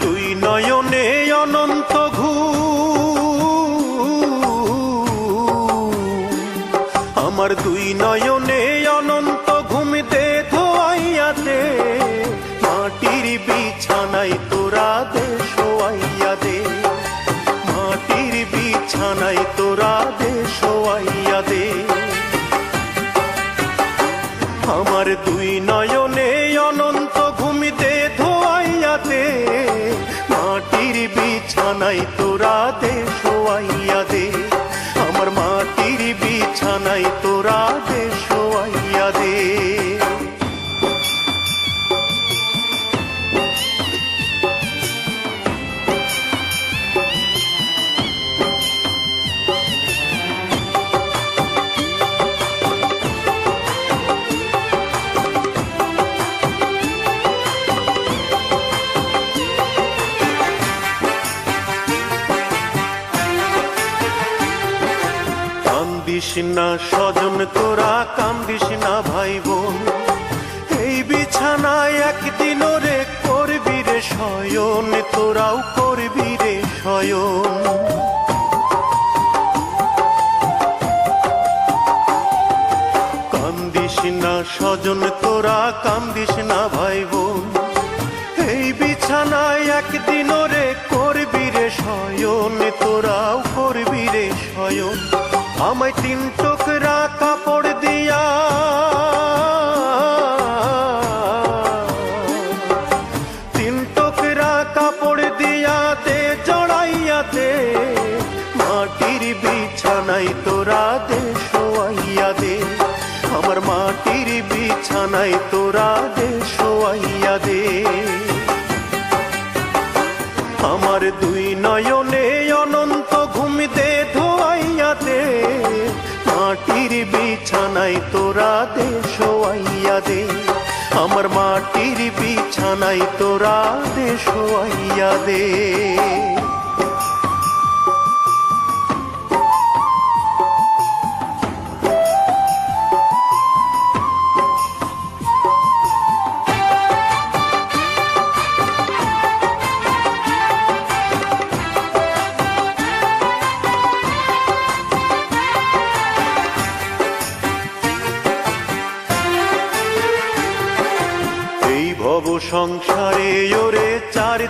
দুই নয়নে অনন্ত ঘু আমার দুই নয়নে অনন্ত ঘুমিতে ধোয়াইয়া দে মাটির বিছানায় তোরা দে, শোয়াইয়া দে। মাটির বিছানায় তোরা দে, শোয়াইয়া দে। আমার দুই নয়নে ধোয়াইয়াতে মাটির বিছানায় তোরা দে শোয়াইয়া দে। আমার মাটির বিছানায় তোরা কান্দিস না, স্বজন তোরা কান্দিস না ভাই বোন। এই বিছানায় একদিন রে করবি রে শয়ন, তোরাও করবি রে শয়ন। কান্দিস না, স্বজন তোরা কান্দিস না ভাই বোন। এই বিছানায় একদিন রে করবি রে শয়ন, তোরাও আমায় তিন টুকরা কাপড় দিয়া। তিন টুকরা কাপড় দিয়া দে, জড়াইয়া দে। মাটির বিছানায় তোরা দে, শোয়াইয়া দে। আমার মাটির বিছানায় তোরা দে, শোয়াইয়া দে। আমার দুই নয়নে বিছানায় তোরা দে শোয়াইয়া দে। আমার মাটির বিছানায় তোরা দে শোয়াইয়া দে। ভব সংসারে ওরে চার